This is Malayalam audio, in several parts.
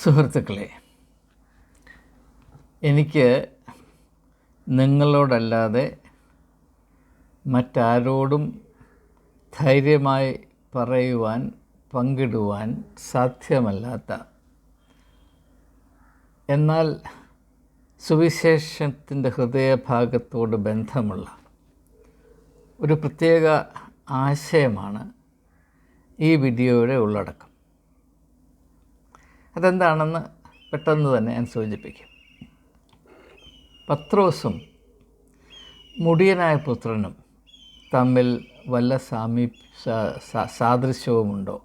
സുഹൃത്തുക്കളെ എനിക്ക് നിങ്ങളോടല്ലാതെ മറ്റാരോടും ധൈര്യമായി പറയുവാൻ പങ്കിടുവാൻ സാധ്യമല്ലാത്ത എന്നാൽ സുവിശേഷത്തിന്റെ ഹൃദയഭാഗത്തോട് ബന്ധമുള്ള ഒരു പ്രത്യേക ആശയമാണ് ഈ വീഡിയോയുടെ ഉള്ളടക്കം. അതെന്താണെന്ന് പെട്ടെന്ന് തന്നെ ഞാൻ സൂചിപ്പിക്കും. പത്രോസും മുടിയനായ പുത്രനും തമ്മിൽ വല്ല സാമീ സാദൃശ്യവുമുണ്ടോ?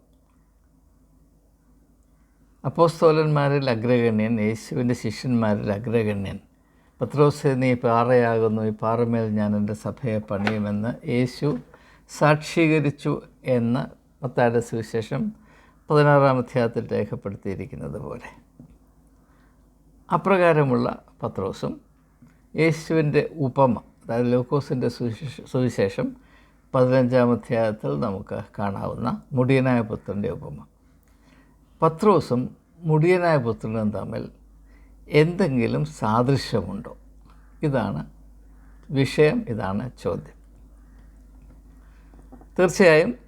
അപ്പോസ്തോലന്മാരിൽ അഗ്രഗണ്യൻ യേശുവിന്റെ ശിഷ്യന്മാരിൽ അഗ്രഗണ്യൻ പത്രോസ് നീ പാറയാകുന്നു ഈ പാറമേൽ ഞാൻ എന്റെ സഭയെ പണിയുമെന്ന് യേശു സാക്ഷീകരിച്ചു എന്ന് മത്തായുടെ സുവിശേഷം പതിനാറാം അധ്യായത്തിൽ രേഖപ്പെടുത്തിയിരിക്കുന്നത് പോലെ. അപ്രകാരമുള്ള പത്രോസും യേശുവിന്റെ ഉപമ അതായത് ലൂക്കോസിന്റെ സുവിശേഷ പതിനഞ്ചാം അധ്യായത്തിൽ നമുക്ക് കാണാവുന്ന മുടിയനായ പുത്രന്റെ ഉപമ. പത്രോസും മുടിയനായ പുത്രനും തമ്മിൽ എന്തെങ്കിലും സാദൃശ്യമുണ്ടോ? ഇതാണ് വിഷയം ഇതാണ് ചോദ്യം. തീർച്ചയായും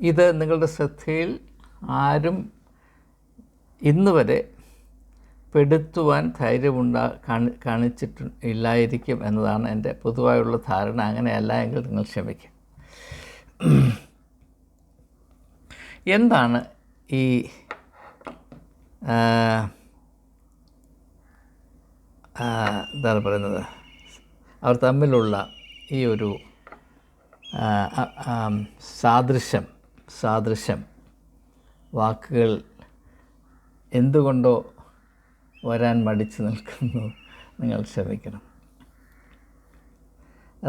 ഇത് നിങ്ങളുടെ ശ്രദ്ധയിൽ ആരും ഇന്ന് വരെ പെടുത്തുവാൻ ധൈര്യമുണ്ടാ കാണി കാണിച്ചിട്ട് ഇല്ലായിരിക്കും എന്നതാണ് എന്റെ പൊതുവായുള്ള ധാരണ. അങ്ങനെയല്ല എങ്കിൽ നിങ്ങൾ ക്ഷമിക്കും. എന്താണ് ഈ എന്താണ് പറയുന്നത്. അവർ തമ്മിലുള്ള ഈ ഒരു സാദൃശ്യം സാദൃശ്യം. വാക്കുകൾ എന്തുകൊണ്ടോ വരാൻ മടിച്ചു നിൽക്കുന്നു. നിങ്ങൾ ക്ഷമിക്കണം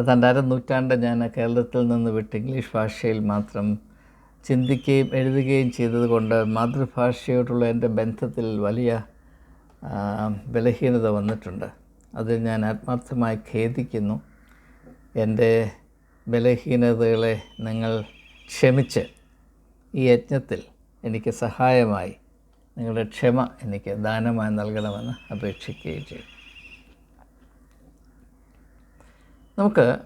രണ്ടായിരം നൂറ്റാണ്ട് ഞാൻ കേരളത്തിൽ നിന്ന് വിട്ട് ഇംഗ്ലീഷ് ഭാഷയിൽ മാത്രം ചിന്തിക്കുകയും എഴുതുകയും ചെയ്തതുകൊണ്ട് മാതൃഭാഷയോടുള്ള എന്റെ ബന്ധത്തിൽ വലിയ ബലഹീനത വന്നിട്ടുണ്ട്. അതിൽ ഞാൻ ആത്മാർത്ഥമായി ഖേദിക്കുന്നു. എന്റെ ബലഹീനതകളെ നിങ്ങൾ ക്ഷമിച്ച് ഈ യജ്ഞത്തിൽ എനിക്ക് സഹായമായി നിങ്ങളുടെ ക്ഷമ എനിക്ക് ദാനമായി നൽകണമെന്ന് അപേക്ഷിക്കുകയും ചെയ്യും. നമുക്ക്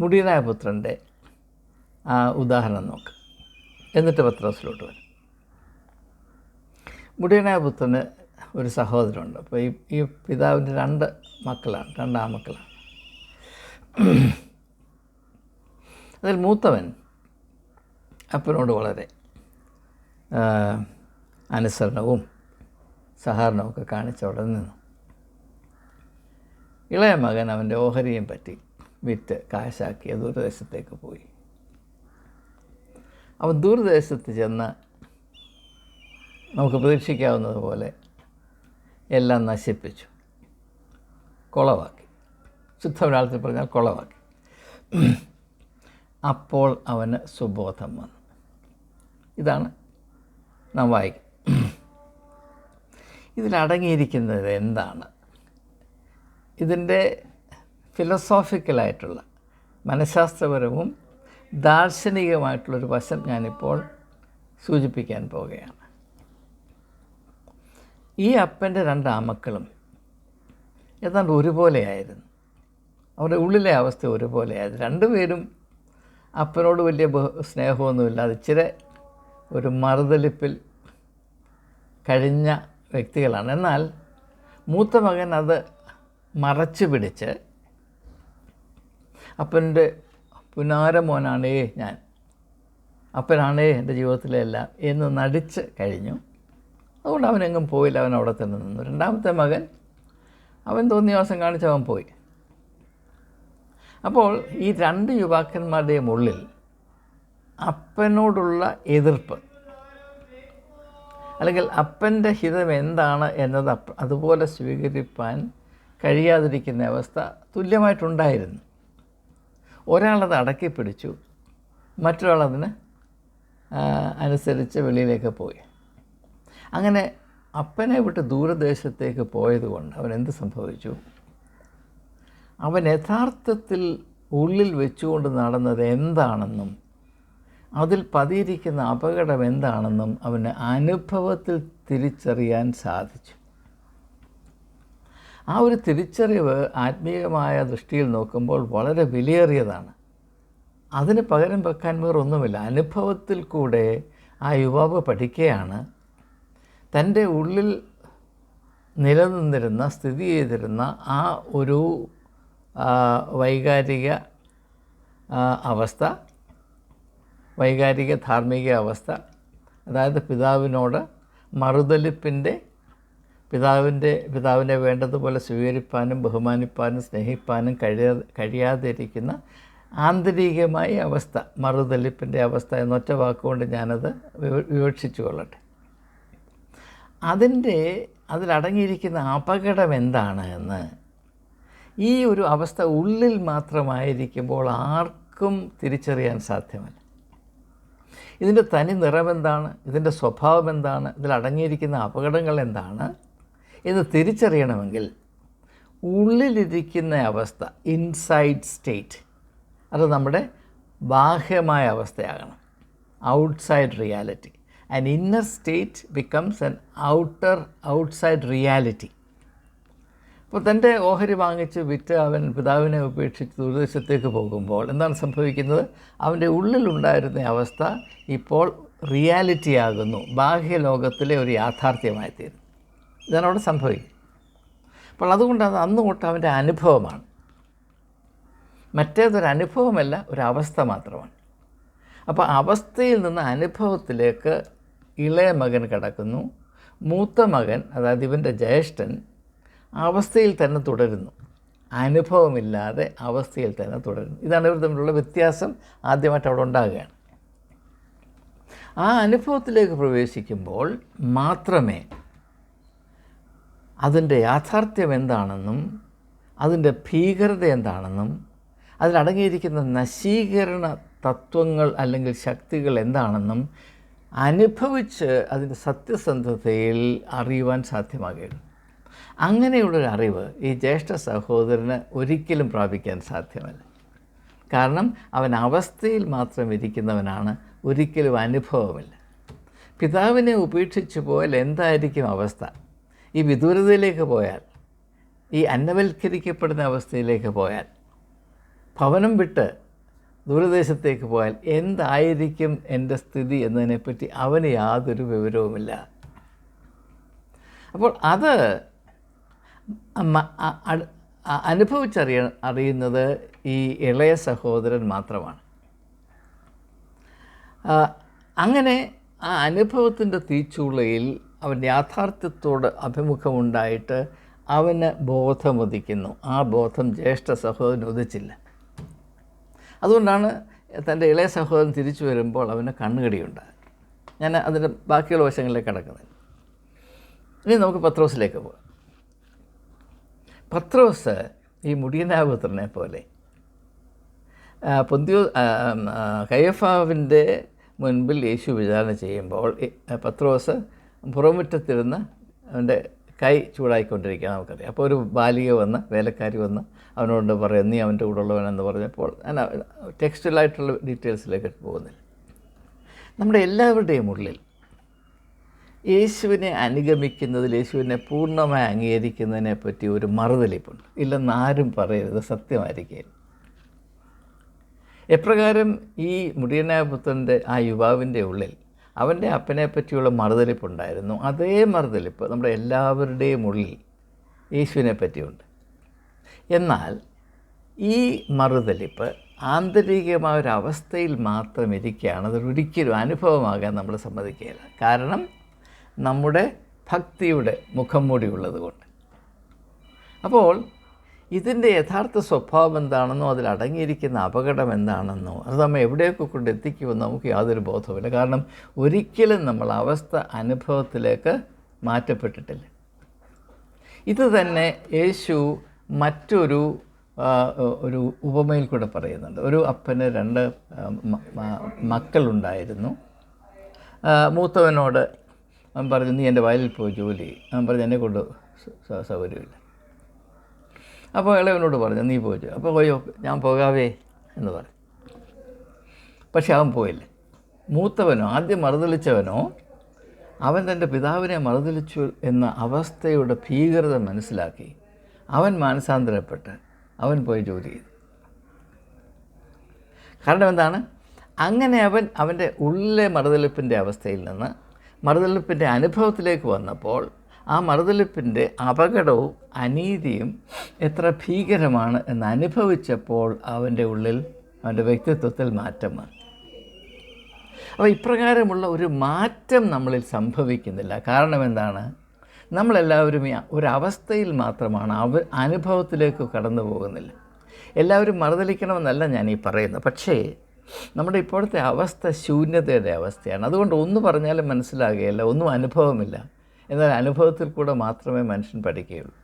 മുടിയനായ പുത്രന്റെ ആ ഉദാഹരണം നോക്കാം. എന്നിട്ട് പത്രോസിലോട്ട് വരും. മുടിയനായ പുത്രന് ഒരു സഹോദരനുണ്ട്. അപ്പോൾ ഈ ഈ പിതാവിന്റെ രണ്ട് മക്കളാണ് രണ്ട് ആമക്കളാണ് അതിൽ മൂത്തവൻ അപ്പനോട് വളരെ അനുസരണവും സഹകരണവും ഒക്കെ കാണിച്ച് അവിടെ നിന്നു. ഇളയ മകൻ അവന്റെ ഓഹരിയും പറ്റി വിറ്റ് കാശാക്കി ദൂരദേശത്തേക്ക് പോയി. അവൻ ദൂരദേശത്ത് ചെന്ന് നമുക്ക് പ്രതീക്ഷിക്കാവുന്നതുപോലെ എല്ലാം നശിപ്പിച്ചു. കുളവാക്കി. ഒരാളത്തിൽ പറഞ്ഞാൽ കുളവാക്കി. അപ്പോൾ അവന് സുബോധം വന്നു. ഇതാണ് നാം വായിക്കും ഇതിലടങ്ങിയിരിക്കുന്നത് എന്താണ്? ഇതിന്റെ ഫിലോസോഫിക്കലായിട്ടുള്ള മനഃശാസ്ത്രപരവും ദാർശനികമായിട്ടുള്ളൊരു വശം ഞാനിപ്പോൾ സൂചിപ്പിക്കാൻ പോവുകയാണ്. ഈ അപ്പന്റെ രണ്ട് ആമക്കളും ഏതാണ്ട് ഒരുപോലെയായിരുന്നു. അവരുടെ ഉള്ളിലെ അവസ്ഥ ഒരുപോലെയായിരുന്നു. രണ്ടുപേരും അപ്പനോട് വലിയ ബഹു സ്നേഹമൊന്നുമില്ലാതെ ഇച്ചിരി ഒരു മറുതലിപ്പിൽ കഴിഞ്ഞ വ്യക്തികളാണ്. എന്നാൽ മൂത്ത മകൻ അത് മറച്ചു പിടിച്ച് അപ്പന്റെ പുനാരമോനാണേ ഞാൻ. അപ്പനാണേ എന്റെ ജീവിതത്തിലെ എല്ലാം എന്ന് നടിച്ച് കഴിഞ്ഞു. അതുകൊണ്ട് അവനെങ്ങും പോയില്ല. അവൻ അവിടെ തന്നെ നിന്നു. രണ്ടാമത്തെ മകൻ അവൻ തോന്നിയ ദിവസം കാണിച്ച് അവൻ പോയി. അപ്പോൾ ഈ രണ്ട് യുവാക്കന്മാരുടെയും ഉള്ളിൽ അപ്പനോടുള്ള എതിർപ്പ് അല്ലെങ്കിൽ അപ്പന്റെ ഹിതം എന്താണ് എന്നത് അതുപോലെ സ്വീകരിപ്പാൻ കഴിയാതിരിക്കുന്ന അവസ്ഥ തുല്യമായിട്ടുണ്ടായിരുന്നു. ഒരാളത് അടക്കി പിടിച്ചു മറ്റൊരാളതിന് അനുസരിച്ച് വെളിയിലേക്ക് പോയി. അങ്ങനെ അപ്പനെ വിട്ട് ദൂരദേശത്തേക്ക് പോയതുകൊണ്ട് അവനെന്ത് സംഭവിച്ചു? അവൻ യഥാർത്ഥത്തിൽ ഉള്ളിൽ വെച്ചുകൊണ്ട് നടന്നത് എന്താണെന്നും അതിൽ പതിയിരിക്കുന്ന അപകടം എന്താണെന്നും അവന് അനുഭവത്തിൽ തിരിച്ചറിയാൻ സാധിച്ചു. ആ ഒരു തിരിച്ചറിവ് ആത്മീയമായ ദൃഷ്ടിയിൽ നോക്കുമ്പോൾ വളരെ വിലയേറിയതാണ്. അതിന് പകരം വെക്കാൻ വേറൊന്നുമില്ല. അനുഭവത്തിൽ കൂടെ ആ യുവാവ് പഠിക്കുകയാണ്. തന്റെ ഉള്ളിൽ നിലനിന്നിരുന്ന സ്ഥിതി ചെയ്തിരുന്ന ആ ഒരു വൈകാരിക അവസ്ഥ വൈകാരിക ധാർമ്മിക അവസ്ഥ. അതായത് പിതാവിനോട് മറുതലിപ്പിന്റെ പിതാവിന്റെ പിതാവിനെ വേണ്ടതുപോലെ സ്വീകരിപ്പാനും ബഹുമാനിപ്പാനും സ്നേഹിപ്പാനും കഴിയാ കഴിയാതിരിക്കുന്ന ആന്തരികമായ അവസ്ഥ മറുതലിപ്പിന്റെ അവസ്ഥ എന്നൊറ്റ വാക്കുകൊണ്ട് ഞാനത് വിവ- വിവക്ഷിച്ചു കൊള്ളട്ടെ അതിന്റെ അതിലടങ്ങിയിരിക്കുന്ന അപകടം എന്താണ് എന്ന് ഈ ഒരു അവസ്ഥ ഉള്ളിൽ മാത്രമായിരിക്കുമ്പോൾ ആർക്കും തിരിച്ചറിയാൻ സാധ്യമല്ല. ഇതിന്റെ തനി നിറമെന്താണ്? ഇതിന്റെ സ്വഭാവം എന്താണ് ഇതിൽ അടങ്ങിയിരിക്കുന്ന അപകടങ്ങൾ എന്താണ്? എന്ന് തിരിച്ചറിയണമെങ്കിൽ ഉള്ളിലിരിക്കുന്ന അവസ്ഥ ഇൻസൈഡ് സ്റ്റേറ്റ് അത് നമ്മുടെ ബാഹ്യമായ അവസ്ഥയാകണം. Outside reality and inner state becomes an outer outside reality അപ്പോൾ തന്റെ ഓഹരി വാങ്ങിച്ച് വിറ്റ് അവൻ പിതാവിനെ ഉപേക്ഷിച്ച് ദൂരദേശത്തേക്ക് പോകുമ്പോൾ എന്താണ് സംഭവിക്കുന്നത്? അവന്റെ ഉള്ളിലുണ്ടായിരുന്ന അവസ്ഥ ഇപ്പോൾ റിയാലിറ്റി ആകുന്നു ബാഹ്യലോകത്തിലെ ഒരു യാഥാർത്ഥ്യമായി തീരുന്നു ഇതാണ് അവിടെ സംഭവിക്കുന്നത്. അപ്പോൾ അതുകൊണ്ട് അത് അന്ന് തൊട്ട് അവന്റെ അനുഭവമാണ്. മറ്റേതൊരു അനുഭവമല്ല ഒരു അവസ്ഥ മാത്രമാണ്. അപ്പോൾ അവസ്ഥയിൽ നിന്ന് അനുഭവത്തിലേക്ക് ഇളയ മകൻ കിടക്കുന്നു. മൂത്ത മകൻ അതായത് ഇവന്റെ ജ്യേഷ്ഠൻ അവസ്ഥയിൽ തന്നെ തുടരുന്നു. അനുഭവമില്ലാതെ അവസ്ഥയിൽ തന്നെ തുടരുന്നു. ഇതാണ് ഇവർ തമ്മിലുള്ള വ്യത്യാസം ആദ്യമായിട്ട് അവിടെ ഉണ്ടാകുകയാണ്. ആ അനുഭവത്തിലേക്ക് പ്രവേശിക്കുമ്പോൾ മാത്രമേ അതിന്റെ യാഥാർത്ഥ്യം എന്താണെന്നും അതിന്റെ ഭീകരത എന്താണെന്നും അതിലടങ്ങിയിരിക്കുന്ന നശീകരണ തത്വങ്ങൾ അല്ലെങ്കിൽ ശക്തികൾ എന്താണെന്നും അനുഭവിച്ച് അതിന്റെ സത്യസന്ധതയിൽ അറിയുവാൻ സാധ്യമാകുകയുള്ളൂ അങ്ങനെയുള്ളൊരു അറിവ് ഈ ജ്യേഷ്ഠ സഹോദരന് ഒരിക്കലും പ്രാപിക്കാൻ സാധ്യമല്ല. കാരണം അവൻ അവസ്ഥയിൽ മാത്രം ഇരിക്കുന്നവനാണ് ഒരിക്കലും അനുഭവമില്ല. പിതാവിനെ ഉപേക്ഷിച്ചു പോയാൽ എന്തായിരിക്കും അവസ്ഥ? ഈ വിദൂരതയിലേക്ക് പോയാൽ ഈ അന്നവൽക്കരിക്കപ്പെടുന്ന അവസ്ഥയിലേക്ക് പോയാൽ ഭവനം വിട്ട് ദൂരദേശത്തേക്ക് പോയാൽ എന്തായിരിക്കും എന്റെ സ്ഥിതി എന്നതിനെപ്പറ്റി അവന് യാതൊരു വിവരവുമില്ല. അപ്പോൾ അത് അനുഭവിച്ചറിയ അറിയുന്നത് ഈ ഇളയ സഹോദരൻ മാത്രമാണ്. അങ്ങനെ ആ അനുഭവത്തിന്റെ തീച്ചുളയിൽ അവൻ യാഥാർത്ഥ്യത്തോട് അഭിമുഖമുണ്ടായിട്ട് അവന് ബോധം ഉദിക്കുന്നു ആ ബോധം ജ്യേഷ്ഠ സഹോദരൻ ഉദിച്ചില്ല അതുകൊണ്ടാണ് തന്റെ ഇളയ സഹോദരൻ തിരിച്ചു വരുമ്പോൾ അവന് കണ്ണുകടിയുണ്ടാകും ഞാൻ അതിന്റെ ബാക്കിയുള്ള വശങ്ങളിലേക്ക് കടക്കുന്നത് ഇനി നമുക്ക് പത്രോസിലേക്ക് പോകാം. പത്രോസ് ഈ മുടിയനാപുത്രനെ പോലെ പൊന്തിയോ കയ്യഫാവിന്റെ മുൻപിൽ യേശു വിചാരണ ചെയ്യുമ്പോൾ പത്രോസ് പുറമുറ്റത്തിരുന്ന് അവന്റെ കൈ ചൂടായിക്കൊണ്ടിരിക്കുക നമുക്കറിയാം. അപ്പോൾ ഒരു ബാലിക വന്ന് വേലക്കാരി വന്ന് അവനോട് പറയും നീ അവന്റെ കൂടെ ഉള്ളവനെന്ന് പറഞ്ഞപ്പോൾ ഞാൻ ടെക്സ്റ്റലായിട്ടുള്ള ഡീറ്റെയിൽസിലേക്ക് പോകുന്നില്ല. നമ്മുടെ എല്ലാവരുടെയും ഉള്ളിൽ യേശുവിനെ അനുഗമിക്കുന്നതിൽ യേശുവിനെ പൂർണമായി അംഗീകരിക്കുന്നതിനെ പറ്റി ഒരു മറുതലിപ്പുണ്ട് ഇല്ലെന്ന് ആരും പറയരുത് സത്യമായിരിക്കും. എപ്രകാരം ഈ മുടിയനായ പുത്രന്റെ ആ യുവാവിന്റെ ഉള്ളിൽ അവന്റെ അപ്പനെ പറ്റിയുള്ള മറുതലിപ്പുണ്ടായിരുന്നു അതേ മറുതലിപ്പ് നമ്മുടെ എല്ലാവരുടെയും ഉള്ളിൽ യേശുവിനെ പറ്റിയുണ്ട്. എന്നാൽ ഈ മറുതലിപ്പ് ആന്തരികമായ ഒരു അവസ്ഥയിൽ മാത്രം ഇരിക്കുകയാണ്. അതൊരിക്കലും അനുഭവമാകാൻ നമ്മൾ സമ്മതിക്കുകയില്ല. കാരണം നമ്മുടെ ഭക്തിയുടെ മുഖം മൂടി ഉള്ളതുകൊണ്ട് അപ്പോൾ ഇതിന്റെ യഥാർത്ഥ സ്വഭാവം എന്താണെന്നോ അതിൽ അടങ്ങിയിരിക്കുന്ന അപകടം എന്താണെന്നോ അത് നമ്മൾ എവിടെയൊക്കെ കൊണ്ട് എത്തിക്കുമെന്ന് നമുക്ക് യാതൊരു ബോധവുമില്ല കാരണം ഒരിക്കലും നമ്മൾ അവസ്ഥ അനുഭവത്തിലേക്ക് മാറ്റപ്പെട്ടിട്ടില്ല. ഇത് തന്നെ യേശു മറ്റൊരു ഒരു ഉപമയിൽ കൂടെ പറയുന്നുണ്ട്. ഒരു അപ്പന് രണ്ട് മക്കളുണ്ടായിരുന്നു. മൂത്തവനോട് അവൻ പറഞ്ഞു നീ എന്റെ വയലിൽ പോയി ജോലി ചെയ്യും. അവൻ പറഞ്ഞു എന്നെ കൊണ്ട് സൗകര്യമില്ല. അപ്പോൾ ഇളവനോട് പറഞ്ഞു നീ പോയി ചെയ്യ്." അപ്പോൾ പോയോ ഞാൻ പോകാവേ എന്ന് പറഞ്ഞു. പക്ഷെ അവൻ പോയില്ല. മൂത്തവനോ ആദ്യം മറുതളിച്ചവനോ അവൻ തന്റെ പിതാവിനെ മറുതളിച്ചു എന്ന അവസ്ഥയുടെ ഭീകരത മനസ്സിലാക്കി അവൻ മാനസാന്തരപ്പെട്ട് അവൻ പോയി ജോലി ചെയ്തു. കാരണം എന്താണ്? അങ്ങനെ അവൻ അവന്റെ ഉള്ളിലെ മറുതലിപ്പിന്റെ അവസ്ഥയിൽ നിന്ന് മറുതലിപ്പിന്റെ അനുഭവത്തിലേക്ക് വന്നപ്പോൾ ആ മറുതലിപ്പിന്റെ അപകടവും അനീതിയും എത്ര ഭീകരമാണ് എന്ന് അനുഭവിച്ചപ്പോൾ അവന്റെ ഉള്ളിൽ അവന്റെ വ്യക്തിത്വത്തിൽ മാറ്റം വന്നു. അപ്പോൾ ഇപ്രകാരമുള്ള ഒരു മാറ്റം നമ്മളിൽ സംഭവിക്കുന്നില്ല. കാരണം എന്താണ്? നമ്മളെല്ലാവരും ഒരു ഒരവസ്ഥയിൽ മാത്രമാണ് അവ അനുഭവത്തിലേക്ക് കടന്നു പോകുന്നില്ല എല്ലാവരും മറുതലിക്കണമെന്നല്ല ഞാൻ ഈ പറയുന്നത്. പക്ഷേ നമ്മുടെ ഇപ്പോഴത്തെ അവസ്ഥ ശൂന്യതയുടെ അവസ്ഥയാണ്. അതുകൊണ്ട് ഒന്ന് പറഞ്ഞാലും മനസ്സിലാകുകയില്ല ഒന്നും അനുഭവമില്ല. എന്നാൽ അനുഭവത്തിൽ കൂടെ മാത്രമേ മനുഷ്യൻ പഠിക്കുകയുള്ളൂ.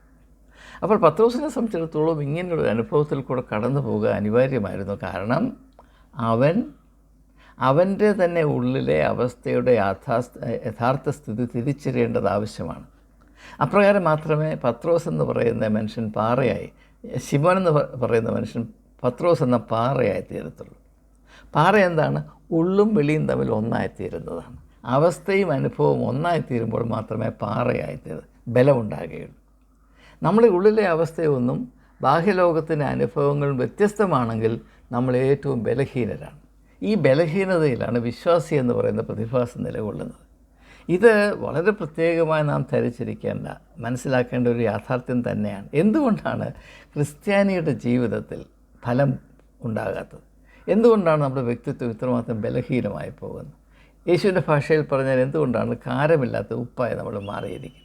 അപ്പോൾ പത്രോസിനെ സംബന്ധിച്ചിടത്തോളം ഇങ്ങനെയുള്ള അനുഭവത്തിൽ കൂടെ കടന്നു പോകുക അനിവാര്യമായിരുന്നു. കാരണം അവൻ അവന്റെ തന്നെ ഉള്ളിലെ അവസ്ഥയുടെ യാഥാ യഥാർത്ഥ സ്ഥിതി തിരിച്ചറിയേണ്ടത് ആവശ്യമാണ്. അപ്രകാരം മാത്രമേ പത്രോസ് എന്ന് പറയുന്ന മനുഷ്യൻ പാറയായി ശിവൻ എന്ന് പറയുന്ന മനുഷ്യൻ പത്രോസ് എന്ന പാറയായി തീരത്തുള്ളൂ. പാറ എന്താണ്? ഉള്ളും വെളിയും തമ്മിൽ ഒന്നായിത്തീരുന്നതാണ്. അവസ്ഥയും അനുഭവവും ഒന്നായിത്തീരുമ്പോൾ മാത്രമേ പാറയായിത്തീരു ബലമുണ്ടാകുകയുള്ളൂ. നമ്മുടെ ഉള്ളിലെ അവസ്ഥയൊന്നും ബാഹ്യലോകത്തിന്റെ അനുഭവങ്ങളും വ്യത്യസ്തമാണെങ്കിൽ നമ്മൾ ഏറ്റവും ബലഹീനരാണ്. ഈ ബലഹീനതയിലാണ് വിശ്വാസി എന്ന് പറയുന്ന പ്രതിഭാസം നിലകൊള്ളുന്നത്. ഇത് വളരെ പ്രത്യേകമായി നാം ധരിച്ചിരിക്കേണ്ട മനസ്സിലാക്കേണ്ട ഒരു യാഥാർത്ഥ്യം തന്നെയാണ്. എന്തുകൊണ്ടാണ് ക്രിസ്ത്യാനിയുടെ ജീവിതത്തിൽ ഫലം ഉണ്ടാകാത്തത്? എന്തുകൊണ്ടാണ് നമ്മുടെ വ്യക്തിത്വം ഇത്രമാത്രം ബലഹീനമായി പോകുന്നത്? യേശുവിന്റെ ഭാഷയിൽ പറഞ്ഞാൽ എന്തുകൊണ്ടാണ് കാരമില്ലാത്ത ഉപ്പായി നമ്മൾ മാറിയിരിക്കുന്നത്?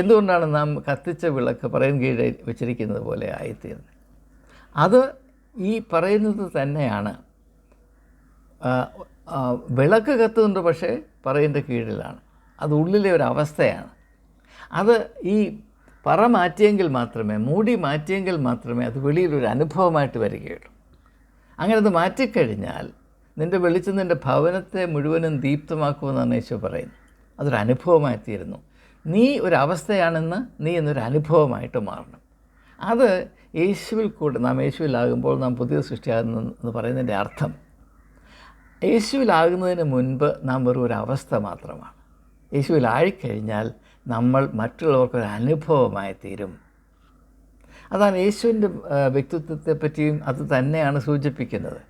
എന്തുകൊണ്ടാണ് നാം കത്തിച്ച വിളക്ക് പറയും കീഴെ വെച്ചിരിക്കുന്നത് പോലെ ആയിത്തീരുന്നത്? അത് ഈ പറയുന്നത് തന്നെയാണ്. വിളക്ക് കത്തുന്നുണ്ട് പക്ഷേ പറയിന്റെ കീഴിലാണ്. അത് ഉള്ളിലെ ഒരു അവസ്ഥയാണ്. അത് ഈ പറ മാറ്റിയെങ്കിൽ മാത്രമേ മൂടി മാറ്റിയെങ്കിൽ മാത്രമേ അത് വെളിയിലൊരു അനുഭവമായിട്ട് വരികയുള്ളൂ. അങ്ങനെ അത് മാറ്റിക്കഴിഞ്ഞാൽ നിന്റെ വെളിച്ചം നിന്റെ ഭവനത്തെ മുഴുവനും ദീപ്തമാക്കുമെന്നാണ് യേശു പറയുന്നത്. അതൊരു അനുഭവമായി തീരുന്നു നീ ഒരവസ്ഥയാണെന്ന് നീ എന്നൊരു അനുഭവമായിട്ട് മാറണം. അത് യേശുവിൽ കൂടെ നാം യേശുവിലാകുമ്പോൾ നാം പുതിയ സൃഷ്ടിയാകുന്നു എന്ന് പറയുന്നതിന്റെ അർത്ഥം യേശുവിലാകുന്നതിന് മുൻപ് നാം വെറും ഒരു അവസ്ഥ മാത്രമാണ്. യേശുവിലായിക്കഴിഞ്ഞാൽ നമ്മൾ മറ്റുള്ളവർക്കൊരു അനുഭവമായി തീരും അതാണ് യേശുവിന്റെ വ്യക്തിത്വത്തെ പറ്റിയും അത് തന്നെയാണ് സൂചിപ്പിക്കുന്നത്.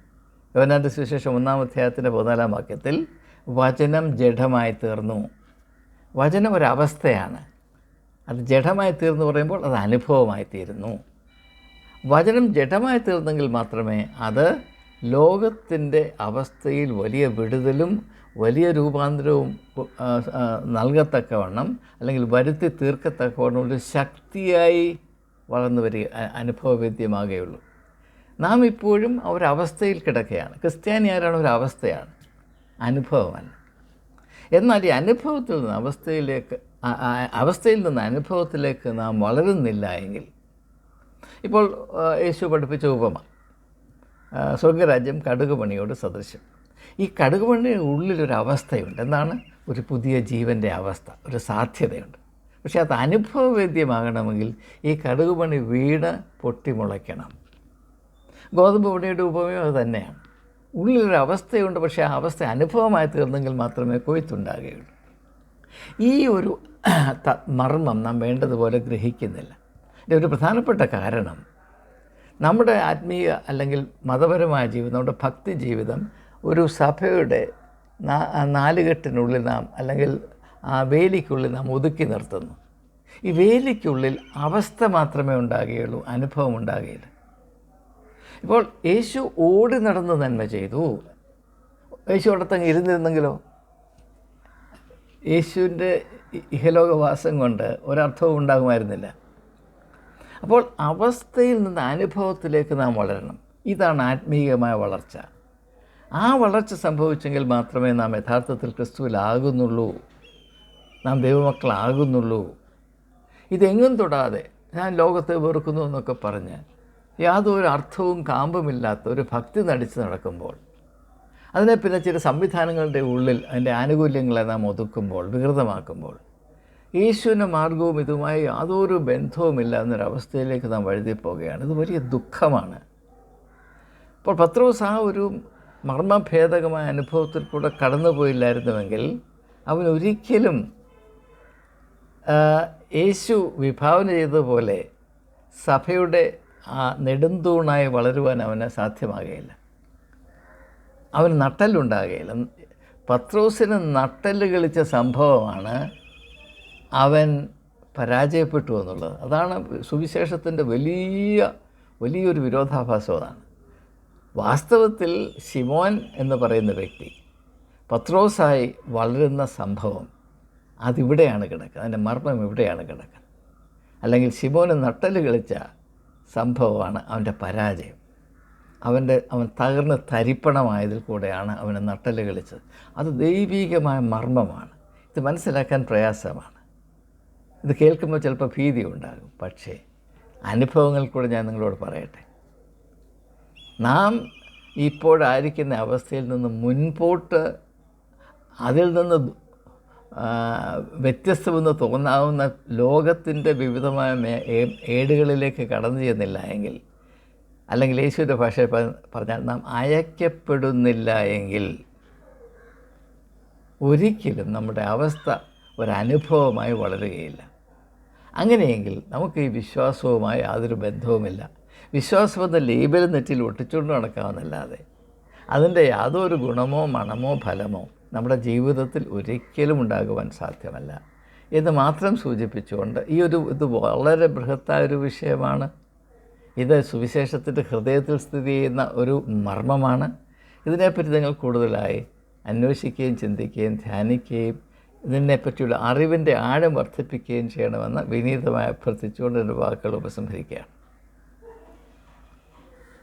യോനാന്റെ സുവിശേഷം ഒന്നാം അധ്യായത്തിന്റെ പതിനാലാം വാക്യത്തിൽ വചനം ജഡമായി തീർന്നു. വചനം ഒരവസ്ഥയാണ്. അത് ജഡമായി തീർന്നു പറയുമ്പോൾ അത് അനുഭവമായി തീരുന്നു. വചനം ജഡമായി തീർന്നെങ്കിൽ മാത്രമേ അത് ലോകത്തിന്റെ അവസ്ഥയിൽ വലിയ വിടുതലും വലിയ രൂപാന്തരവും നൽകത്തക്കവണ്ണം അല്ലെങ്കിൽ വരുത്തി തീർക്കത്തക്കവണ്ണം ഒരു ശക്തിയായി വളർന്നു വരിക അനുഭവവേദ്യമാകുകയുള്ളൂ നാം ഇപ്പോഴും ആ ഒരു അവസ്ഥയിൽ കിടക്കുകയാണ് ക്രിസ്ത്യാനി ആരാണ്? ഒരവസ്ഥയാണ്. അനുഭവമല്ല. എന്നാൽ ഈ അനുഭവത്തിൽ നിന്ന് അവസ്ഥയിലേക്ക് അവസ്ഥയിൽ നിന്ന് അനുഭവത്തിലേക്ക് നാം വളരുന്നില്ല എങ്കിൽ ഇപ്പോൾ യേശു പഠിപ്പിച്ച ഉപമ സ്വർഗരാജ്യം കടുകുമണിയോട് സദൃശ്യം. ഈ കടുകുമണിയുടെ ഉള്ളിലൊരു അവസ്ഥയുണ്ട് എന്താണ്? ഒരു പുതിയ ജീവന്റെ അവസ്ഥ ഒരു സാധ്യതയുണ്ട്. പക്ഷേ അത് അനുഭവവേദ്യമാകണമെങ്കിൽ ഈ കടുക് പണി വീട് പൊട്ടിമുളയ്ക്കണം. ഗോതമ്പ് പണിയുടെ ഉപമയം അത് തന്നെയാണ്. ഉള്ളിലൊരു അവസ്ഥയുണ്ട് പക്ഷേ ആ അവസ്ഥ അനുഭവമായി തീർന്നെങ്കിൽ മാത്രമേ കൊയ്ത്തുണ്ടാകുകയുള്ളൂ. ഈ ഒരു മർമ്മം നാം വേണ്ടതുപോലെ ഗ്രഹിക്കുന്നില്ല. ഇതിന്റെ ഒരു പ്രധാനപ്പെട്ട കാരണം നമ്മുടെ ആത്മീയ അല്ലെങ്കിൽ മതപരമായ ജീവിതം നമ്മുടെ ഭക്തി ജീവിതം ഒരു സഭയുടെ നാലുകെട്ടിനുള്ളിൽ നാം അല്ലെങ്കിൽ ആ വേലിക്കുള്ളിൽ നാം ഒതുക്കി നിർത്തുന്നു. ഈ വേലിക്കുള്ളിൽ അവസ്ഥ മാത്രമേ ഉണ്ടാകുകയുള്ളൂ അനുഭവം ഉണ്ടാകുകയില്ല. ഇപ്പോൾ യേശു ഓടി നടന്ന് നന്മ ചെയ്തു. യേശു അവിടത്തങ്ങ് ഇരുന്നിരുന്നെങ്കിലോ? യേശുവിന്റെ ഇഹലോകവാസം കൊണ്ട് ഒരർത്ഥവും ഉണ്ടാകുമായിരുന്നില്ല. അപ്പോൾ അവസ്ഥയിൽ നിന്ന് അനുഭവത്തിലേക്ക് നാം വളരണം. ഇതാണ് ആത്മീയമായ വളർച്ച. ആ വളർച്ച സംഭവിച്ചെങ്കിൽ മാത്രമേ നാം യഥാർത്ഥത്തിൽ ക്രിസ്തുവിലാകുന്നുള്ളൂ. നാം ദൈവമക്കളാകുന്നുള്ളൂ. ഇതെങ്ങും തൊടാതെ ഞാൻ ലോകത്തെ വെറുക്കുന്നു എന്നൊക്കെ പറഞ്ഞ് യാതൊരു അർത്ഥവും കാമ്പുമില്ലാത്ത ഒരു ഭക്തി നടിച്ച് നടക്കുമ്പോൾ അതിനെ പിന്നെ ചില സംവിധാനങ്ങളുടെ ഉള്ളിൽ അതിന്റെ ആനുകൂല്യങ്ങളെ നാം ഒതുക്കുമ്പോൾ വികൃതമാക്കുമ്പോൾ യേശുവിന്റെ മാർഗവും ഇതുമായി യാതൊരു ബന്ധവുമില്ല എന്നൊരവസ്ഥയിലേക്ക് നാം വഴുതി പോവുകയാണ് ഇത് വലിയ ദുഃഖമാണ്. അപ്പോൾ പത്രോസ് ആ ഒരു മർമ്മഭേദകമായ അനുഭവത്തിൽ കൂടെ കടന്നുപോയില്ലായിരുന്നുവെങ്കിൽ അവൻ ഒരിക്കലും യേശു വിഭാവന ചെയ്തതുപോലെ സഭയുടെ ആ നെടുന്തൂണായി വളരുവാൻ അവന് സാധ്യമാകുകയില്ല അവന് നട്ടലുണ്ടാകുകയില്ല പത്രോസിന് നട്ടൽ കളിച്ച സംഭവമാണ് അവൻ പരാജയപ്പെട്ടു എന്നുള്ളത്. അതാണ് സുവിശേഷത്തിന്റെ വലിയ വലിയൊരു വിരോധാഭാസം അതാണ്. വാസ്തവത്തിൽ ഷിമോൻ എന്ന് പറയുന്ന വ്യക്തി പത്രോസായി വളരുന്ന സംഭവം അതിവിടെയാണ് കിടക്കുന്നത് അതിന്റെ മർമ്മം ഇവിടെയാണ് കിടക്കുന്നത് അല്ലെങ്കിൽ ശിമോന് നട്ടൽ കളിച്ച സംഭവമാണ് അവന്റെ പരാജയം. അവന്റെ അവൻ തകർന്ന് തരിപ്പണമായതിൽ കൂടെയാണ് അവന് നട്ടൽ കളിച്ചത്. അത് ദൈവീകമായ മർമ്മമാണ്. ഇത് മനസ്സിലാക്കാൻ പ്രയാസമാണ്. ഇത് കേൾക്കുമ്പോൾ ചിലപ്പോൾ ഭീതി ഉണ്ടാകും. പക്ഷേ അനുഭവങ്ങൾ കൂടെ ഞാൻ നിങ്ങളോട് പറയട്ടെ. നാം ഇപ്പോഴായിരിക്കുന്ന അവസ്ഥയിൽ നിന്ന് മുൻപോട്ട് അതിൽ നിന്ന് വ്യത്യസ്തമെന്ന് തോന്നാവുന്ന ലോകത്തിന്റെ വിവിധമായ മേ- ഏടുകളിലേക്ക് കടന്നു ചെന്നില്ല എങ്കിൽ അല്ലെങ്കിൽ യേശുവിന്റെ ഭാഷയിൽ പറഞ്ഞാൽ നാം അയക്കപ്പെടുന്നില്ല എങ്കിൽ ഒരിക്കലും നമ്മുടെ അവസ്ഥ ഒരനുഭവമായി വളരുകയില്ല. അങ്ങനെയെങ്കിൽ നമുക്ക് ഈ വിശ്വാസവുമായി യാതൊരു ബന്ധവുമില്ല. വിശ്വാസം എന്ന ലേബൽ നെറ്റിൽ ഒട്ടിച്ചുകൊണ്ട് നടക്കാമെന്നല്ലാതെ അതിന്റെ യാതൊരു ഗുണമോ മണമോ ഫലമോ നമ്മുടെ ജീവിതത്തിൽ ഒരിക്കലും ഉണ്ടാകുവാൻ സാധ്യമല്ല. എന്ന് മാത്രം സൂചിപ്പിച്ചുകൊണ്ട് ഈ ഒരു ഇത് വളരെ ബൃഹത്തായ ഒരു വിഷയമാണ്. ഇത് സുവിശേഷത്തിന്റെ ഹൃദയത്തിൽ സ്ഥിതി ചെയ്യുന്ന ഒരു മർമ്മമാണ്. ഇതിനെപ്പറ്റി നിങ്ങൾ കൂടുതലായി അന്വേഷിക്കുകയും ചിന്തിക്കുകയും ധ്യാനിക്കുകയും ഇതിനെപ്പറ്റിയുള്ള അറിവിന്റെ ആഴം വർദ്ധിപ്പിക്കുകയും ചെയ്യണമെന്ന് വിനീതമായി അഭ്യർത്ഥിച്ചുകൊണ്ട് എന്റെ വാക്കുകൾ ഉപസംഹരിക്കുകയാണ്.